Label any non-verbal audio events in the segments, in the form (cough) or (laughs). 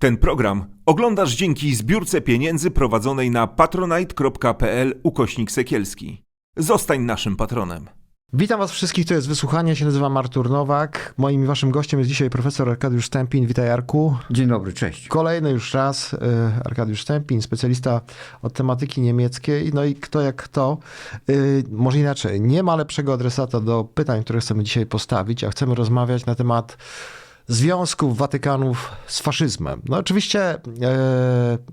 Ten program oglądasz dzięki zbiórce pieniędzy prowadzonej na patronite.pl ukośnik sekielski. Zostań naszym patronem. Witam was wszystkich, to jest Wysłuchanie, się nazywam Artur Nowak. Moim i waszym gościem jest dzisiaj profesor Arkadiusz Stępin. Witaj Arku. Dzień dobry, cześć. Kolejny już raz y, Arkadiusz Stępin, specjalista od tematyki niemieckiej. No i kto jak kto, y, może inaczej, nie ma lepszego adresata do pytań, które chcemy dzisiaj postawić, a chcemy rozmawiać na temat związków Watykanów z faszyzmem. No oczywiście e,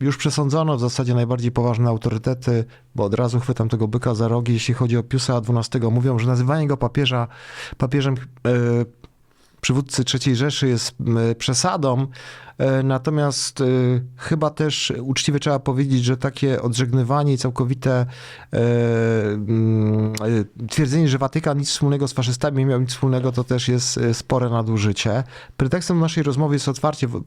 już przesądzono w zasadzie najbardziej poważne autorytety, bo od razu chwytam tego byka za rogi, jeśli chodzi o Piusa XII. Mówią, że nazywanie go papieża, papieżem e, przywódcy III Rzeszy jest przesadą, natomiast e, chyba też uczciwie trzeba powiedzieć, że takie odżegnywanie i całkowite e, mm, e, twierdzenie, że Watykan nic wspólnego z faszystami nie miał nic wspólnego, to też jest e, spore nadużycie. Pretekstem naszej rozmowy jest otwarcie w- m,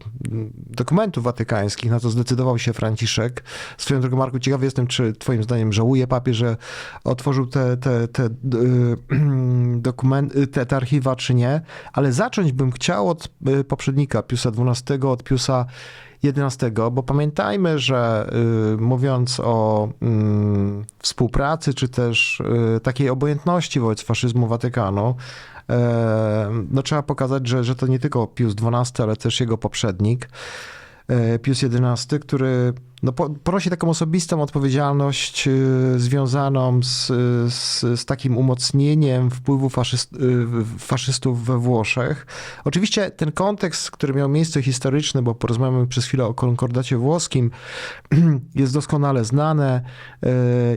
dokumentów watykańskich, na to zdecydował się Franciszek. Swoją drogą, Marku, ciekawy jestem, czy twoim zdaniem żałuje papież, że otworzył te, te, te, (clears throat) dokumenty, te, te archiwa, czy nie, ale zacząć bym chciał od poprzednika Piusa XII, od Piusa XI, bo pamiętajmy, że y, mówiąc o mm, współpracy, czy też y, takiej obojętności wobec faszyzmu Watykanu, e, no trzeba pokazać, że, że to nie tylko Pius XII, ale też jego poprzednik. e, Pius XI, który no, po- ponosi taką osobistą odpowiedzialność y, związaną z, z, z takim umocnieniem wpływu faszyst, y, faszystów we Włoszech. Oczywiście ten kontekst, który miał miejsce historyczny, bo porozmawiamy przez chwilę o konkordacie włoskim, (clears throat) jest doskonale znane. Y,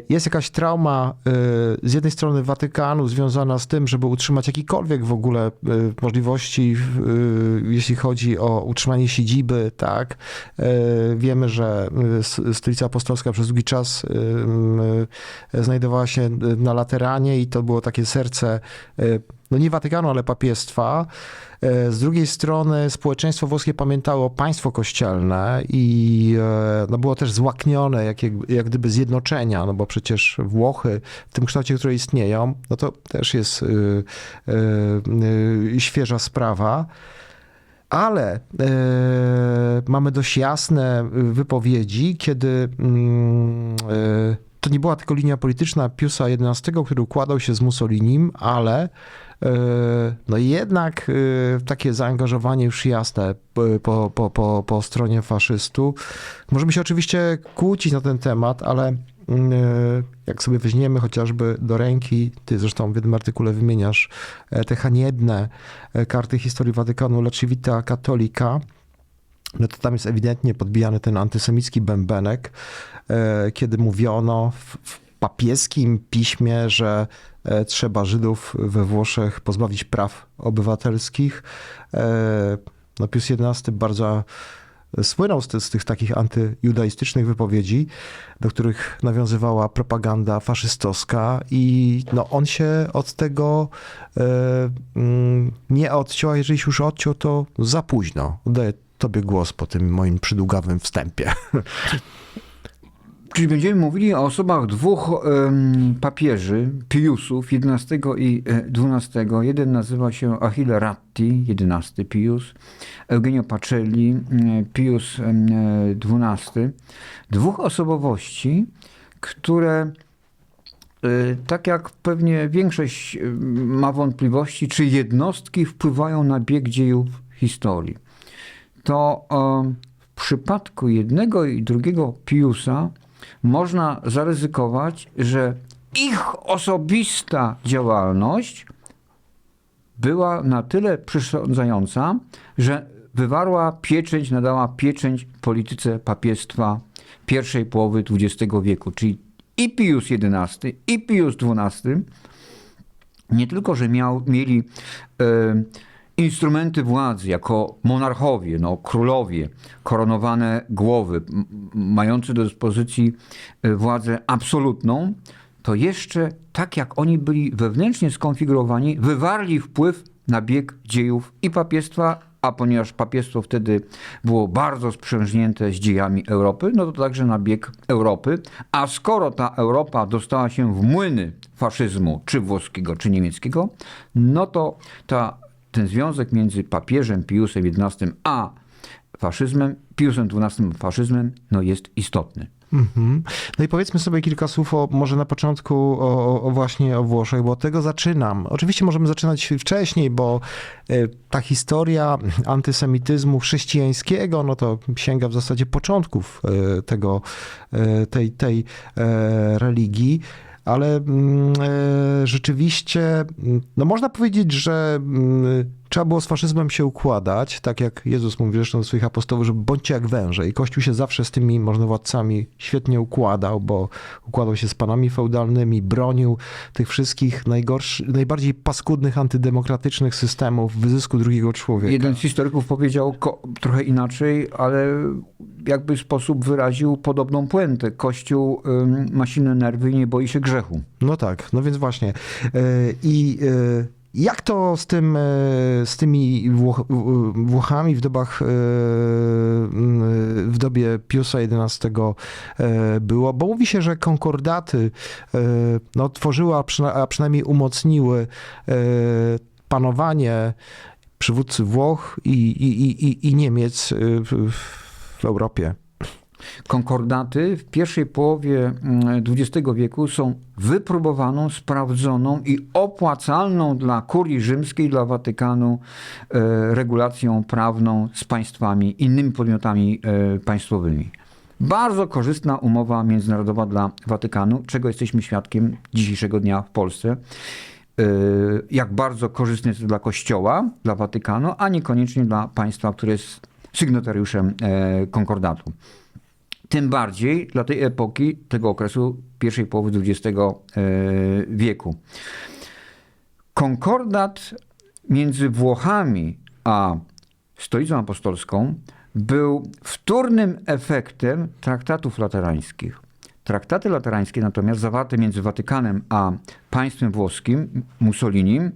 Jest jakaś trauma z jednej strony Watykanu związana z tym, żeby utrzymać jakikolwiek w ogóle możliwości, jeśli chodzi o utrzymanie siedziby, tak. Wiemy, że stolica apostolska przez długi czas y, y, znajdowała się na Lateranie i to było takie serce, y, no nie Watykanu, ale papiestwa. Z drugiej strony społeczeństwo włoskie pamiętało państwo kościelne i no, było też złaknione jak, jak, gdyby zjednoczenia, no bo przecież Włochy w tym kształcie, które istnieją, no to też jest świeża sprawa. Ale e, mamy dość jasne y, wypowiedzi, kiedy mm, e, to nie była tylko linia polityczna Piusa XI, który układał się z Mussolinim, ale e, no jednak e, takie zaangażowanie już jasne p- po, po, po, po stronie faszystu. Możemy się oczywiście kłócić na ten temat, ale jak sobie weźmiemy chociażby do ręki, ty zresztą w jednym artykule wymieniasz e, te haniebne e, karty historii Watykanu La Civita Cattolica, no to tam jest ewidentnie podbijany ten antysemicki bębenek, e, kiedy mówiono w, papieskim piśmie, że trzeba Żydów we Włoszech pozbawić praw obywatelskich. No Pius XI bardzo słynął z, z tych takich antyjudaistycznych wypowiedzi, do których nawiązywała propaganda faszystowska i no, on się od tego e, mm, nie odciął, a jeżeli się już odciął, to za późno. Oddaję tobie głos po tym moim przydługawym wstępie. (laughs) Czyli będziemy mówili o osobach dwóch em, papieży, Piusów, XI i e, XII. Jeden nazywa się Achille Ratti, XI Pius, Eugenio Pacelli, e, Pius em, e, XII. Dwóch osobowości, które e, tak jak pewnie większość e, ma wątpliwości, czy jednostki wpływają na bieg dziejów historii. To e, w przypadku jednego i drugiego Piusa można zaryzykować, że ich osobista działalność była na tyle przesądzająca, że wywarła pieczęć, nadała pieczęć polityce papiestwa pierwszej połowy XX wieku. Czyli i Pius XI, i Pius XII nie tylko, że miał, mieli e, instrumenty władzy jako monarchowie, no, królowie, koronowane głowy, mający do dyspozycji e, władzę absolutną, to jeszcze tak jak oni byli wewnętrznie skonfigurowani, wywarli wpływ na bieg dziejów i papiestwa, a ponieważ papiestwo wtedy było bardzo sprzężnięte z dziejami Europy, no to także na bieg Europy. A skoro ta Europa dostała się w młyny faszyzmu, czy włoskiego, czy niemieckiego, no to ta, ten związek między papieżem Piusem XI a faszyzmem, Piusem XII faszyzmem, no jest istotny. Mhm. No i powiedzmy sobie kilka słów o, może na początku o, o właśnie o Włoszech, bo od tego zaczynam. Oczywiście możemy zaczynać wcześniej, bo e, ta historia antysemityzmu chrześcijańskiego, no to sięga w zasadzie początków e, tego, e, tej, tej religii. Ale mm, e, rzeczywiście, mm, no można powiedzieć, że mm, trzeba było z faszyzmem się układać, tak jak Jezus mówi zresztą do swoich apostołów, że bądźcie jak węże. I Kościół się zawsze z tymi możnowładcami świetnie układał, bo układał się z panami feudalnymi, bronił tych wszystkich najgorszych, najbardziej paskudnych, antydemokratycznych systemów wyzysku drugiego człowieka. Jeden z historyków powiedział trochę inaczej, ale jakby sposób wyraził podobną puentę. Kościół ma silne nerwy i nie boi się grzechu. No tak, no więc właśnie. E, I e, jak to z, tym, e, z tymi Włoch, Włochami w dobach, e, w dobie Piusa XI e, było? Bo mówi się, że konkordaty no, tworzyły, a przyna- a przynajmniej umocniły panowanie przywódcy Włoch i, i, i- i, Niemiec w Europie. Konkordaty w pierwszej połowie mm, XX wieku są wypróbowaną, sprawdzoną i opłacalną dla kurii rzymskiej, dla Watykanu e, regulacją prawną z państwami, innymi podmiotami e, państwowymi. Bardzo korzystna umowa międzynarodowa dla Watykanu, czego jesteśmy świadkiem dzisiejszego dnia w Polsce. E, Jak bardzo korzystne jest to dla Kościoła, dla Watykanu, a niekoniecznie dla państwa, które jest sygnatariuszem konkordatu. Tym bardziej dla tej epoki, tego okresu pierwszej połowy XX e, wieku. Konkordat między Włochami a stolicą apostolską był wtórnym efektem traktatów laterańskich. Traktaty laterańskie natomiast zawarte między Watykanem a państwem włoskim, Mussolinim,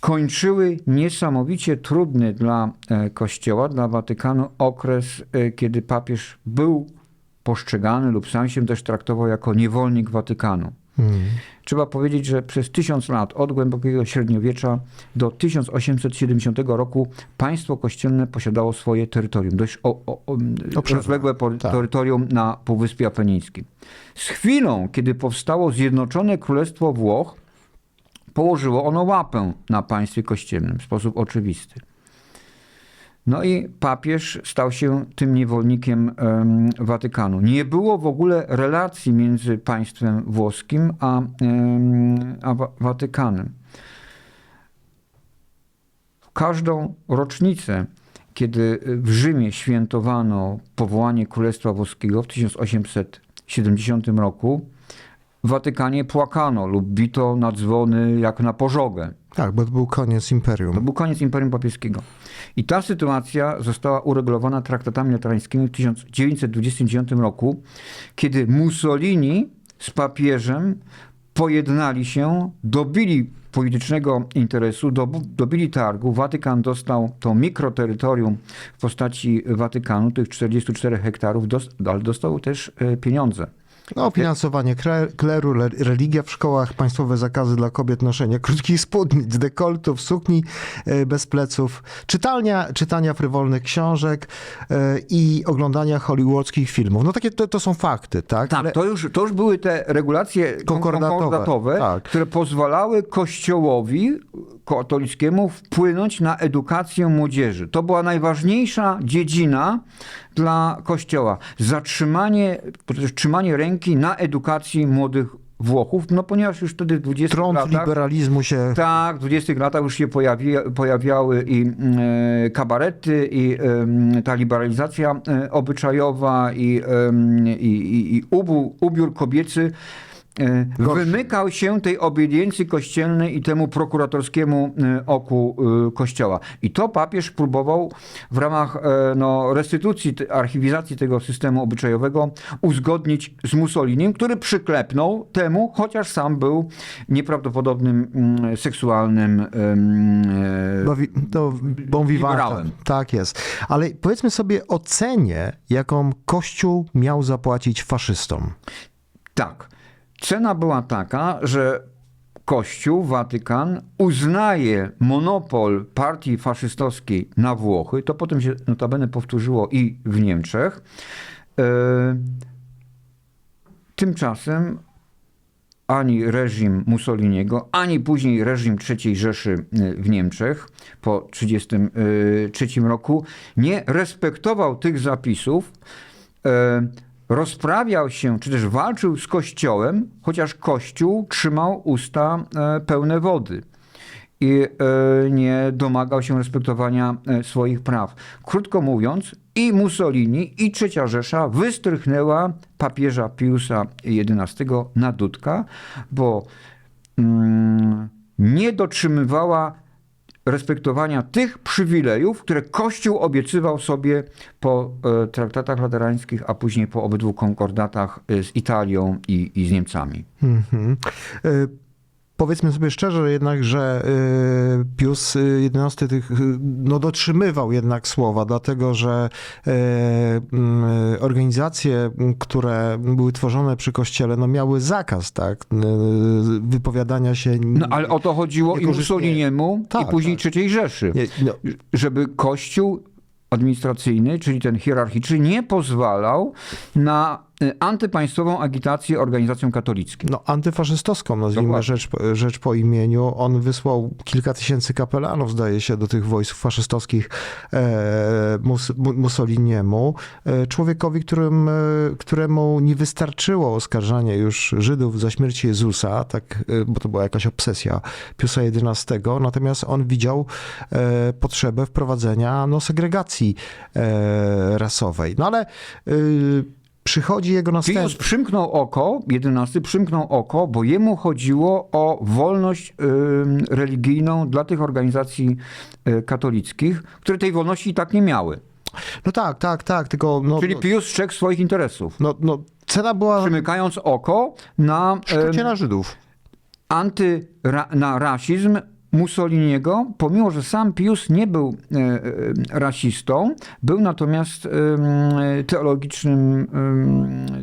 kończyły niesamowicie trudny dla e, Kościoła, dla Watykanu okres, e, kiedy papież był postrzegany lub sam się też traktował jako niewolnik Watykanu. Hmm. Trzeba powiedzieć, że przez tysiąc lat, od głębokiego średniowiecza do 1870 roku, państwo kościelne posiadało swoje terytorium, dość o, o, o, rozległe Tak. terytorium na Półwyspie Apenińskim. Z chwilą, kiedy powstało Zjednoczone Królestwo Włoch, położyło ono łapę na państwie kościelnym w sposób oczywisty. No i papież stał się tym niewolnikiem em, Watykanu. Nie było w ogóle relacji między państwem włoskim a, a Wa- Watykanem. Każdą rocznicę, kiedy w Rzymie świętowano powołanie Królestwa Włoskiego w 1870 roku, Watykanie płakano lub bito na dzwony jak na pożogę. Tak, bo to był koniec To imperium. był koniec Imperium Papieskiego. I ta sytuacja została uregulowana traktatami laterańskimi w 1929 roku, kiedy Mussolini z papieżem pojednali się, dobili politycznego interesu, dobili targu. Watykan dostał to mikroterytorium w postaci Watykanu, tych 44 hektarów, ale dostał też e, pieniądze. No, finansowanie kleru, le- religia w szkołach, państwowe zakazy dla kobiet noszenia krótkich spódnic, dekoltów, sukni e, bez pleców, czytalnia, czytania frywolnych książek e, i oglądania hollywoodzkich filmów. No takie to, to są fakty, tak? Tak, Ale- to już, to już były te regulacje kon- Konkordatowe, konkordatowe, tak. które pozwalały Kościołowi katolickiemu wpłynąć na edukację młodzieży. To była najważniejsza dziedzina dla Kościoła. Zatrzymanie, trzymanie ręki na edukacji młodych Włochów, no ponieważ już wtedy w 20 Trąd latach... liberalizmu się... Tak, w 20 latach już się pojawi, pojawiały i e, kabarety, i e, ta liberalizacja e, obyczajowa, i, i, i, ubiór kobiecy. Wymykał się tej obiediencji kościelnej i temu prokuratorskiemu e, oku e, kościoła. I to papież próbował w ramach e, no, restytucji, archiwizacji tego systemu obyczajowego uzgodnić z Mussolinim, który przyklepnął temu, chociaż sam był nieprawdopodobnym mm, seksualnym e, No, bon. Tak jest. Ale powiedzmy sobie o cenie, jaką Kościół miał zapłacić faszystom. Tak. Cena była taka, że Kościół, Watykan uznaje monopol partii faszystowskiej na Włochy, to potem się notabene powtórzyło i w Niemczech. E, Tymczasem ani reżim Mussoliniego, ani później reżim III Rzeszy y, w Niemczech po 1933 roku nie respektował tych zapisów, e, rozprawiał się, czy też walczył z Kościołem, chociaż Kościół trzymał usta e, pełne wody i e, nie domagał się respektowania e, swoich praw. Krótko mówiąc, i Mussolini, i Trzecia Rzesza wystrychnęła papieża Piusa XI na dudka, bo mm, nie dotrzymywała respektowania tych przywilejów, które Kościół obiecywał sobie po e, traktatach laterańskich, a później po obydwu konkordatach e, z Italią i, i z Niemcami. Mhm. Y, Powiedzmy sobie szczerze jednak, że y, Pius XI tych, y, no, dotrzymywał jednak słowa, dlatego że y, organizacje, które były tworzone przy kościele, no, miały zakaz tak, y, wypowiadania się. No ale o to chodziło i. Mussoliniemu, Tak, i później tak. III Rzeszy. No, żeby Kościół administracyjny, czyli ten hierarchiczny, nie pozwalał na y, antypaństwową agitację organizacjom katolickim. no, antyfaszystowską, nazwijmy Dokładnie. rzecz, rzecz po imieniu. On wysłał kilka tysięcy kapelanów, zdaje się, do tych wojsk faszystowskich e, Mus, Mu- Mussoliniemu. E, człowiekowi, którym, e, któremu nie wystarczyło oskarżanie już Żydów za śmierć Jezusa, tak, e, bo to była jakaś obsesja Piusa XI, natomiast on widział e, potrzebę wprowadzenia no, segregacji e, rasowej. No ale e, przychodzi jego Pius następca. przymknął oko, jedenasty przymknął oko, bo jemu chodziło o wolność ym, religijną dla tych organizacji y, katolickich, które tej wolności i tak nie miały. No tak, tak, tak, tylko no, Czyli Pius strzegł swoich interesów, no, no, cena była przymykając oko na, szczucie na Żydów. anty, na rasizm Mussoliniego, pomimo że sam Pius nie był e, e, rasistą, był natomiast teologicznym,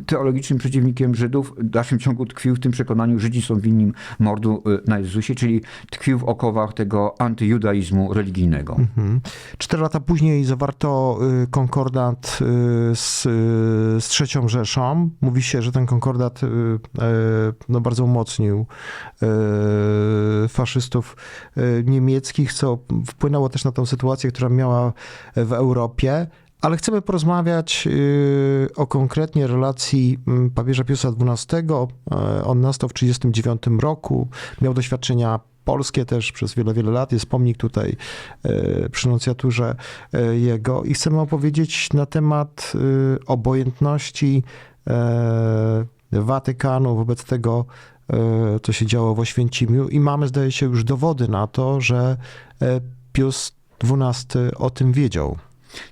teologicznym przeciwnikiem Żydów. W dalszym ciągu tkwił w tym przekonaniu, Żydzi są winni mordu e, na Jezusie, czyli tkwił w okowach tego antyjudaizmu religijnego. Mhm. Cztery lata później zawarto y, konkordat y, z, y, z trzecią Rzeszą. Mówi się, że ten konkordat no, bardzo umocnił faszystów niemieckich, co wpłynęło też na tą sytuację, która miała w Europie. Ale chcemy porozmawiać y, o konkretnie relacji mm, papieża Piusa XII. E, On nastał w 1939 roku, miał doświadczenia polskie też przez wiele, wiele lat. Jest pomnik tutaj przy nuncjaturze jego i chcemy opowiedzieć na temat obojętności Watykanu wobec tego, co się działo w Oświęcimiu i mamy, zdaje się, już dowody na to, że e, Pius XII o tym wiedział.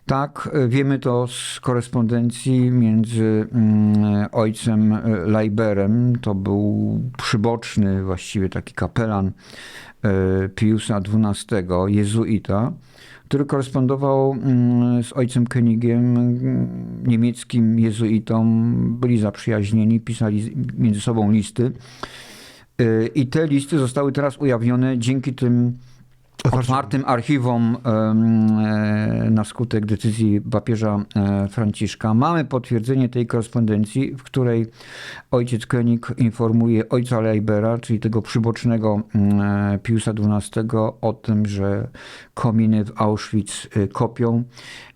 Tak, e, wiemy to z korespondencji między mm, ojcem e, Leiberem, to był przyboczny, właściwie taki kapelan e, Piusa XII, jezuita, który korespondował mm, z ojcem Königiem, niemieckim jezuitą, byli zaprzyjaźnieni, pisali między sobą listy. E, I te listy zostały teraz ujawnione dzięki tym otwartym archiwom e, na skutek decyzji papieża e, Franciszka. Mamy potwierdzenie tej korespondencji, w której ojciec König informuje ojca Leibera, czyli tego przybocznego mm, e, Piusa XII o tym, że kominy w Auschwitz e, kopią,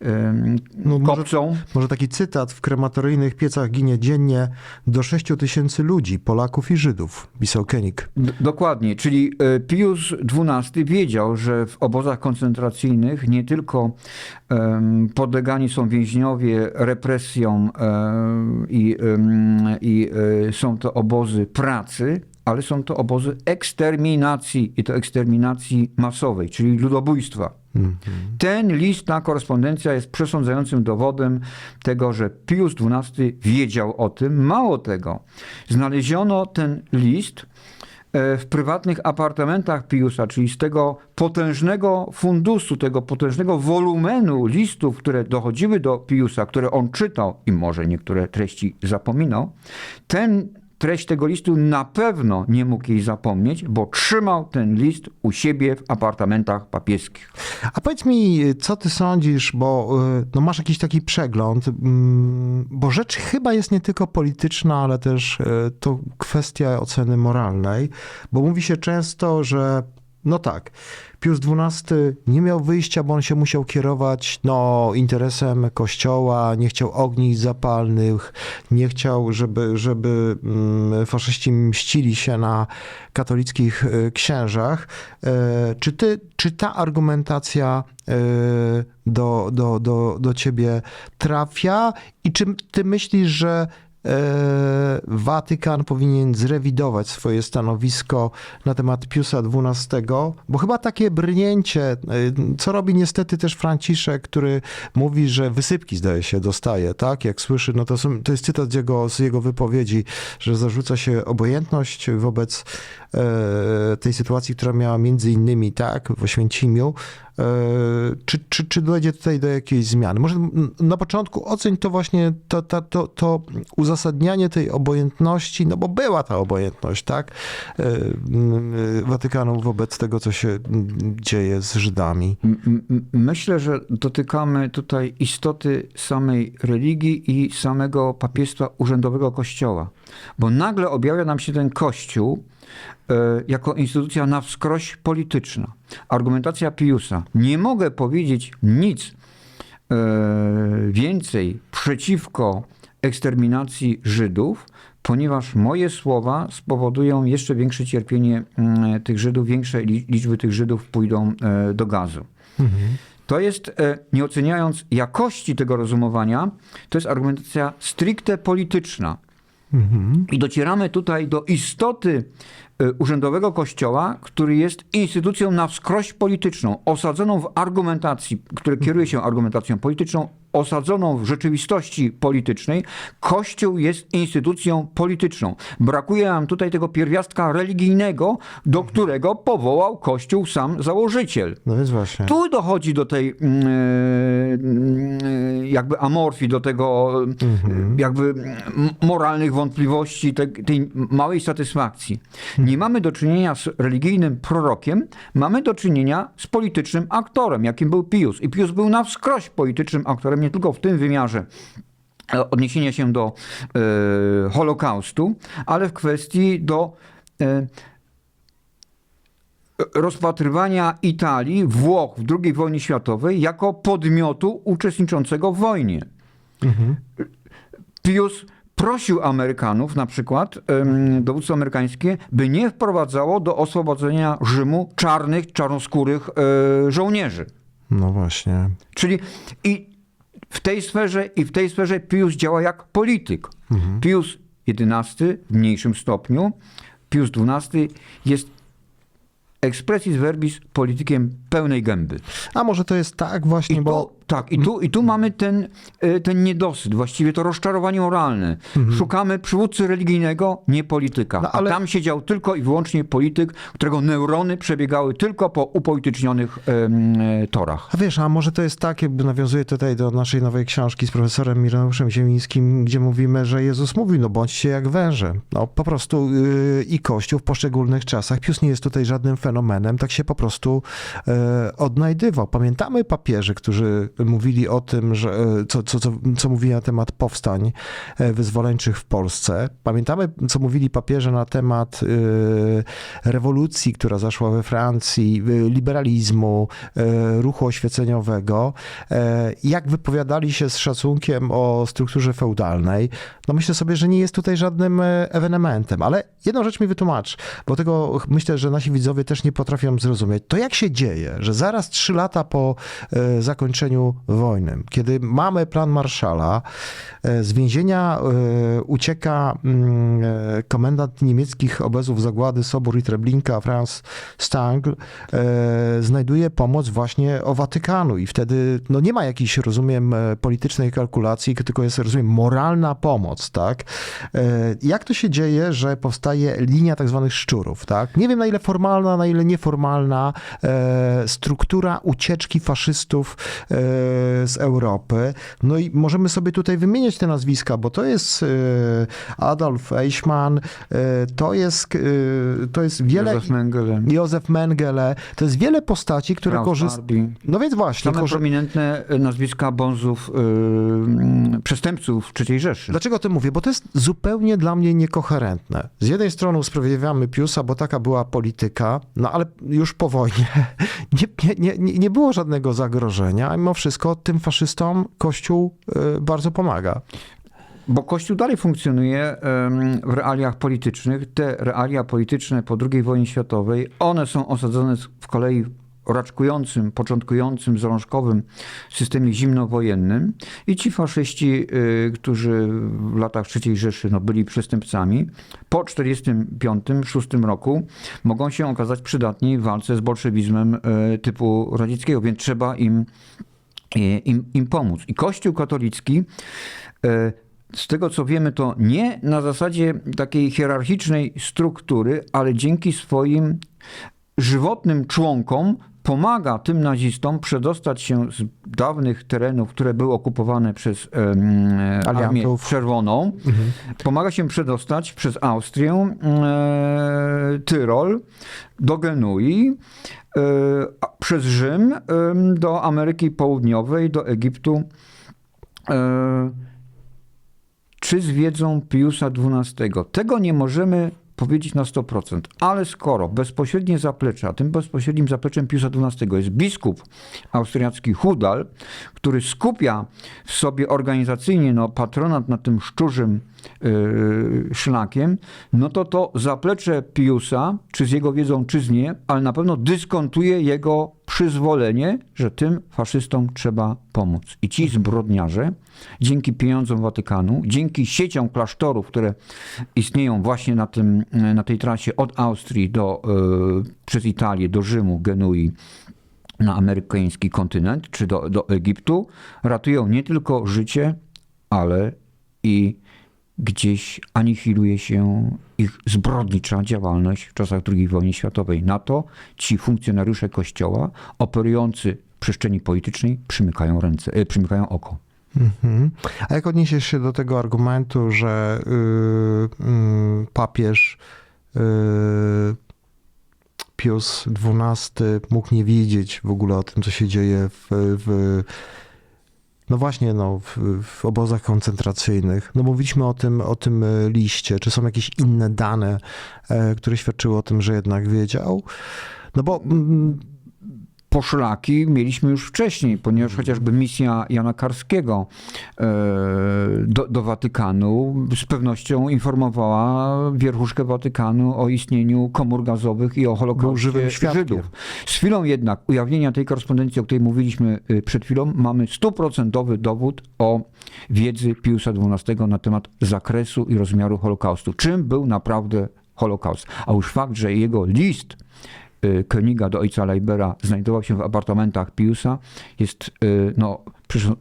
em, No może- kopcą. Może taki cytat, w krematoryjnych piecach ginie dziennie do 6 tysięcy ludzi, Polaków i Żydów, pisał Koenig. Dokładnie, czyli e, Pius XII wiedział, że w obozach koncentracyjnych nie tylko podlegani są więźniowie represjom em, i, i e, są to obozy pracy, ale są to obozy eksterminacji i to eksterminacji masowej, czyli ludobójstwa. Ten list, ta korespondencja jest przesądzającym dowodem tego, że Pius XII wiedział o tym. Mało tego, znaleziono ten list e, w prywatnych apartamentach Piusa, czyli z tego potężnego fundusu, tego potężnego wolumenu listów, które dochodziły do Piusa, które on czytał i może niektóre treści zapominał, ten treść tego listu na pewno nie mógł jej zapomnieć, bo trzymał ten list u siebie w apartamentach papieskich. A powiedz mi, co ty sądzisz, bo y, no, masz jakiś taki przegląd, mm, bo rzecz chyba jest nie tylko polityczna, ale też y, to kwestia oceny moralnej, bo mówi się często, że no tak, Pius XII nie miał wyjścia, bo on się musiał kierować no, interesem kościoła, nie chciał ognisk zapalnych, nie chciał, żeby, żeby mm, faszyści mścili się na katolickich y, księżach. E, Czy, ty, czy ta argumentacja e, do, do, do, do ciebie trafia i czy ty myślisz, że e, Watykan powinien zrewidować swoje stanowisko na temat Piusa XII, bo chyba takie brnięcie, e, co robi niestety też Franciszek, który mówi, że wysypki zdaje się dostaje, tak? Jak słyszy, no to, są, to jest cytat z jego, z jego wypowiedzi, że zarzuca się obojętność wobec e, tej sytuacji, która miała między innymi, tak, w Oświęcimiu. E, czy, czy, czy dojdzie tutaj do jakiejś zmiany? Może na początku oceń to właśnie to, to, to, to uzasadnianie tej obojętności, no bo była ta obojętność, tak, e, e, Watykanu wobec tego, co się dzieje z Żydami. Myślę, że dotykamy tutaj istoty samej religii i samego papiestwa urzędowego Kościoła. Bo nagle objawia nam się ten Kościół e, jako instytucja na wskroś polityczna. Argumentacja Piusa. Nie mogę powiedzieć nic e, więcej przeciwko eksterminacji Żydów, ponieważ moje słowa spowodują jeszcze większe cierpienie mm, tych Żydów, większe li- liczby tych Żydów pójdą e, do gazu. To jest, e, nie oceniając jakości tego rozumowania, to jest argumentacja stricte polityczna. I docieramy tutaj do istoty e, urzędowego kościoła, który jest instytucją na wskroś polityczną, osadzoną w argumentacji, który kieruje się argumentacją polityczną, osadzoną w rzeczywistości politycznej. Kościół jest instytucją polityczną. Brakuje nam tutaj tego pierwiastka religijnego, do którego powołał Kościół sam założyciel. No więc właśnie. Tu dochodzi do tej mm, e, jakby amorfii, do tego jakby mm, moralnych wątpliwości, tej, tej małej satysfakcji. Nie mamy do czynienia z religijnym prorokiem, mamy do czynienia z politycznym aktorem, jakim był Pius. I Pius był na wskroś politycznym aktorem, nie tylko w tym wymiarze e, odniesienia się do e, Holokaustu, ale w kwestii do e, rozpatrywania Italii, Włoch w II wojnie światowej jako podmiotu uczestniczącego w wojnie. Pius prosił Amerykanów, na przykład dowództwo amerykańskie, by nie wprowadzało do oswobodzenia Rzymu czarnych, czarnoskórych żołnierzy. No właśnie. Czyli i w tej sferze, i w tej sferze Pius działa jak polityk. Pius XI w mniejszym stopniu, Pius XII jest expressis verbis politykiem pełnej gęby. A może to jest tak właśnie, I bo... tak, i tu, i tu mamy ten, y, ten niedosyt, właściwie to rozczarowanie moralne. Szukamy przywódcy religijnego, nie polityka. No, ale- A tam siedział tylko i wyłącznie polityk, którego neurony przebiegały tylko po upolitycznionych em, e, torach. A wiesz, a może to jest tak, jakby nawiązuje tutaj do naszej nowej książki z profesorem Mireneuszem Ziemińskim, gdzie mówimy, że Jezus mówił, no bądźcie jak węże. No po prostu yy, i Kościół w poszczególnych czasach, Pius nie jest tutaj żadnym fenomenem, tak się po prostu e, odnajdywał. Pamiętamy papieży, którzy mówili o tym, że, e, co, co, co, co mówili na temat powstań e, wyzwoleńczych w Polsce. Pamiętamy, co mówili papieże na temat e, rewolucji, która zaszła we Francji, liberalizmu, ruchu oświeceniowego. Jak wypowiadali się z szacunkiem o strukturze feudalnej. No myślę sobie, że nie jest tutaj żadnym ewenementem, ale jedną rzecz mi wytłumacz, bo tego myślę, że nasi widzowie też nie potrafią zrozumieć. To jak się dzieje, że zaraz trzy lata po e, wojny, kiedy mamy plan Marszala, e, z więzienia e, ucieka mm, e, komendant niemieckich obozów zagłady Sobór i Treblinka, Franz Stangl, znajduje pomoc właśnie o Watykanu i wtedy no nie ma jakiejś, rozumiem, politycznej kalkulacji, tylko jest, rozumiem, moralna pomoc, tak? Jak to się dzieje, że powstaje linia tak zwanych szczurów, tak? Nie wiem na ile formalna, na ile nieformalna struktura ucieczki faszystów z Europy. No i możemy sobie tutaj wymieniać te nazwiska, bo to jest e, Adolf Eichmann, e, to jest, e, to jest wiele... Józef Mengele, Józef Mengele, to jest wiele postaci, które korzystają. No więc właśnie, Same korzy- prominentne e, nazwiska bonzów, yy, przestępców III Rzeszy. Dlaczego o tym mówię? Bo to jest zupełnie dla mnie niekoherentne. Z jednej strony usprawiedliwiamy Piusa, bo taka była polityka, no ale już po wojnie (laughs) nie, nie, nie, nie było żadnego zagrożenia, a mimo wszystko tym faszystom Kościół y, bardzo pomaga. Bo Kościół dalej funkcjonuje w realiach politycznych. Te realia polityczne po II wojnie światowej, one są osadzone w kolei raczkującym, początkującym, zalążkowym systemie zimnowojennym i ci faszyści, y, którzy w latach III Rzeszy no, byli przestępcami, po 1945-1946 roku mogą się okazać przydatni w walce z bolszewizmem y, typu radzieckiego, więc trzeba im, im, im pomóc. I Kościół katolicki y, z tego co wiemy, to nie na zasadzie takiej hierarchicznej struktury, ale dzięki swoim żywotnym członkom pomaga tym nazistom przedostać się z dawnych terenów, które były okupowane przez Armię. Czerwoną. Pomaga się przedostać przez Austrię, e, Tyrol, do Genui, e, przez Rzym em, do Ameryki Południowej, do Egiptu. E, czy zwiedzą Piusa XII. Tego nie możemy powiedzieć na 100%, ale skoro bezpośrednie zaplecze, a tym bezpośrednim zapleczem Piusa XII jest biskup austriacki Hudal, który skupia w sobie organizacyjnie no, patronat nad tym szczurzym yy, szlakiem, no to to zaplecze Piusa, czy z jego wiedzą, czy z nie, ale na pewno dyskontuje jego przyzwolenie, że tym faszystom trzeba pomóc. I ci zbrodniarze, dzięki pieniądzom Watykanu, dzięki sieciom klasztorów, które istnieją właśnie na, tym, na tej trasie od Austrii do, yy, przez Italię do Rzymu, Genui, na amerykański kontynent, czy do, do Egiptu, ratują nie tylko życie, ale i gdzieś anihiluje się ich zbrodnicza działalność w czasach II wojny światowej. Na to ci funkcjonariusze kościoła operujący w przestrzeni politycznej przymykają ręce, e, przymykają oko. Mhm. A jak odniesiesz się do tego argumentu, że y, y, papież y, Pius XII mógł nie wiedzieć w ogóle o tym, co się dzieje w, w no właśnie, no, w, w obozach koncentracyjnych. No mówiliśmy o tym, o tym e, liście. Czy są jakieś inne dane, e, które świadczyły o tym, że jednak wiedział? No bo mm, poszlaki mieliśmy już wcześniej, ponieważ chociażby misja Jana Karskiego e, do, do Watykanu z pewnością informowała wierchuszkę Watykanu o istnieniu komór gazowych i o Holokauście. Żydów. Z chwilą jednak ujawnienia tej korespondencji, o której mówiliśmy y, przed chwilą, mamy stuprocentowy dowód o wiedzy Piusa XII na temat zakresu i rozmiaru Holokaustu. Czym był naprawdę Holokaust? A już fakt, że jego list Königa do ojca Leibera znajdował się w apartamentach Piusa, jest y, no,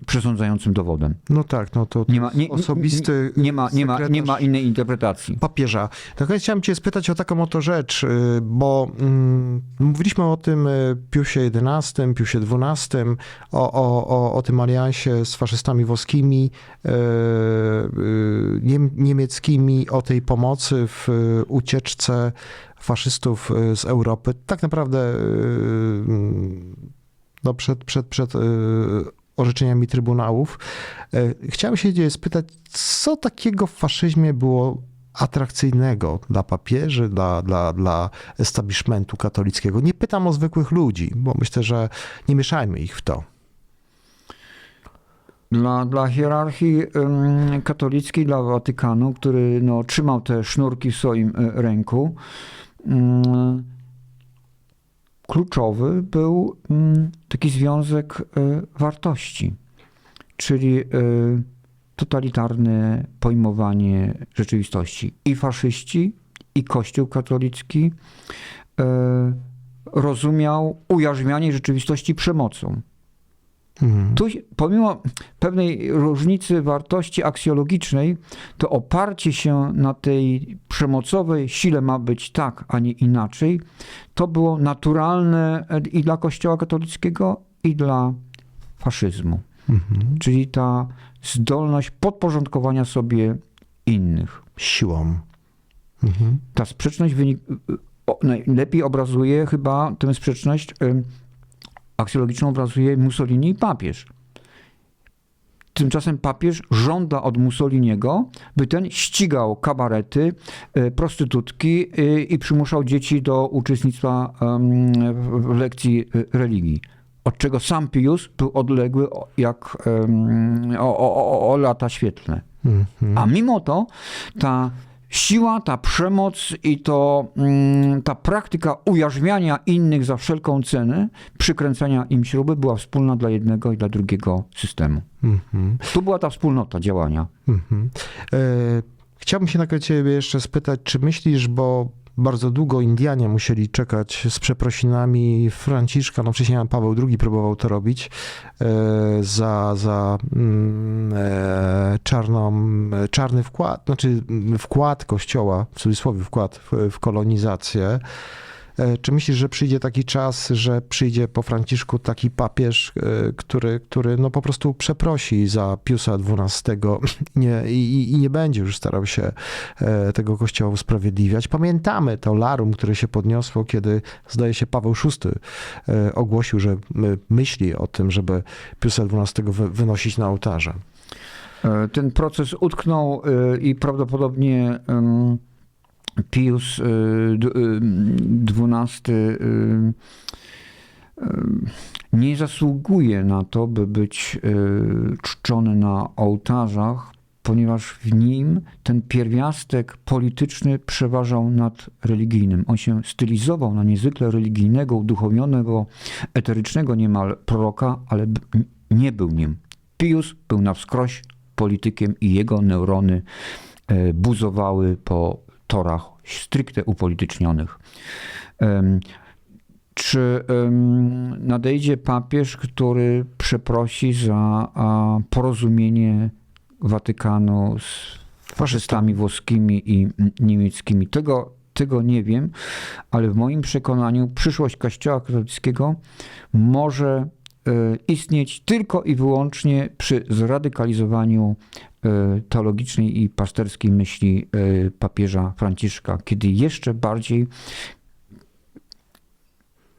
przesądzającym dowodem. no tak, no to, to Nie ma, nie, osobisty nie, nie, ma, nie, ma, nie ma innej interpretacji. papieża. Na koniec chciałem cię spytać o taką oto rzecz, y, bo mm, mówiliśmy o tym y, Piusie XI, Piusie XII, o, o, o, o tym aliansie z faszystami włoskimi, y, niem, niemieckimi, o tej pomocy w ucieczce faszystów z Europy. Tak naprawdę mm, no przed, przed, przed orzeczeniami trybunałów. E, Chciałem się spytać, co takiego w faszyzmie było atrakcyjnego dla papieży, dla, dla, dla establishmentu katolickiego? Nie pytam o zwykłych ludzi, bo myślę, że nie mieszajmy ich w to. Dla, dla hierarchii katolickiej, dla Watykanu, który no, trzymał te sznurki w swoim e, ręku, kluczowy był mm, taki związek e, wartości, czyli e, totalitarne pojmowanie rzeczywistości. I faszyści, i Kościół katolicki e, rozumiał ujarzmianie rzeczywistości przemocą. Mhm. Tu, pomimo pewnej różnicy wartości aksjologicznej, to oparcie się na tej przemocowej sile ma być tak, a nie inaczej, to było naturalne i dla Kościoła katolickiego, i dla faszyzmu. Mhm. Czyli ta zdolność podporządkowania sobie innych. Siłą. Mhm. Ta sprzeczność wynik, o, najlepiej obrazuje chyba tę sprzeczność aksjologiczną obrazuje Mussolini i papież. Tymczasem papież żąda od Mussoliniego, by ten ścigał kabarety, y, prostytutki y, i przymuszał dzieci do uczestnictwa w- lekcji y, religii. Od czego sam Pius był odległy jak o, o, o, o lata świetlne. Mhm. A mimo to ta siła, ta przemoc i to, mm, ta praktyka ujarzmiania innych za wszelką cenę, przykręcania im śruby była wspólna dla jednego i dla drugiego systemu. Mhm. Tu była ta wspólnota działania. Mhm. E, chciałbym się na ciebie jeszcze spytać, czy myślisz, bo bardzo długo Indianie musieli czekać z przeprosinami Franciszka, no wcześniej Paweł II próbował to robić, e, za, za mm, e, czarną, e, czarny wkład, znaczy mm, wkład kościoła, w cudzysłowie wkład w, w kolonizację. E, Czy myślisz, że przyjdzie taki czas, że przyjdzie po Franciszku taki papież, e, który, który no po prostu przeprosi za Piusa XII (laughs) nie, i, i nie będzie już starał się e, tego kościoła usprawiedliwiać? Pamiętamy to larum, które się podniosło, kiedy zdaje się Paweł VI ogłosił, że my- myśli o tym, żeby Piusa XII wy- wynosić na ołtarze. Ten proces utknął i prawdopodobnie Pius XII e, e, nie zasługuje na to, by być czczony na ołtarzach, ponieważ w nim ten pierwiastek polityczny przeważał nad religijnym. On się stylizował na niezwykle religijnego, uduchowionego, eterycznego niemal proroka, ale nie był nim. Pius był na wskroś politykiem i jego neurony e, buzowały po torach stricte upolitycznionych. Czy nadejdzie papież, który przeprosi za porozumienie Watykanu z faszystami włoskimi i niemieckimi? Tego, tego nie wiem, ale w moim przekonaniu przyszłość Kościoła katolickiego może e, istnieć tylko i wyłącznie przy zradykalizowaniu teologicznej i pasterskiej myśli e, papieża Franciszka, kiedy jeszcze bardziej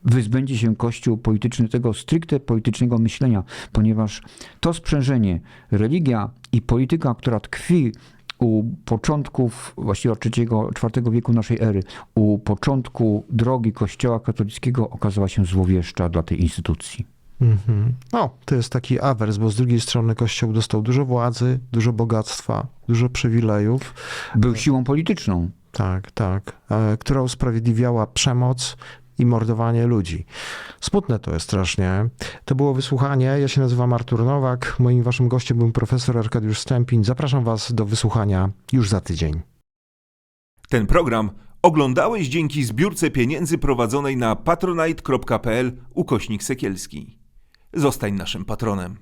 wyzbędzie się Kościół polityczny tego stricte politycznego myślenia, ponieważ to sprzężenie, religia i polityka, która tkwi u początków, właściwie od III-IV wieku naszej ery, u początku drogi Kościoła katolickiego okazała się złowieszcza dla tej instytucji. Mhm. No, to jest taki awers, bo z drugiej strony Kościół dostał dużo władzy, dużo bogactwa, dużo przywilejów. Był siłą polityczną. Tak, tak. E, która usprawiedliwiała przemoc i mordowanie ludzi. Smutne to jest strasznie. To było wysłuchanie. Ja się nazywam Artur Nowak. Moim waszym gościem był profesor Arkadiusz Stępiń. Zapraszam was do wysłuchania już za tydzień. Ten program oglądałeś dzięki zbiórce pieniędzy prowadzonej na patronite.pl ukośnik sekielski. Zostań naszym patronem.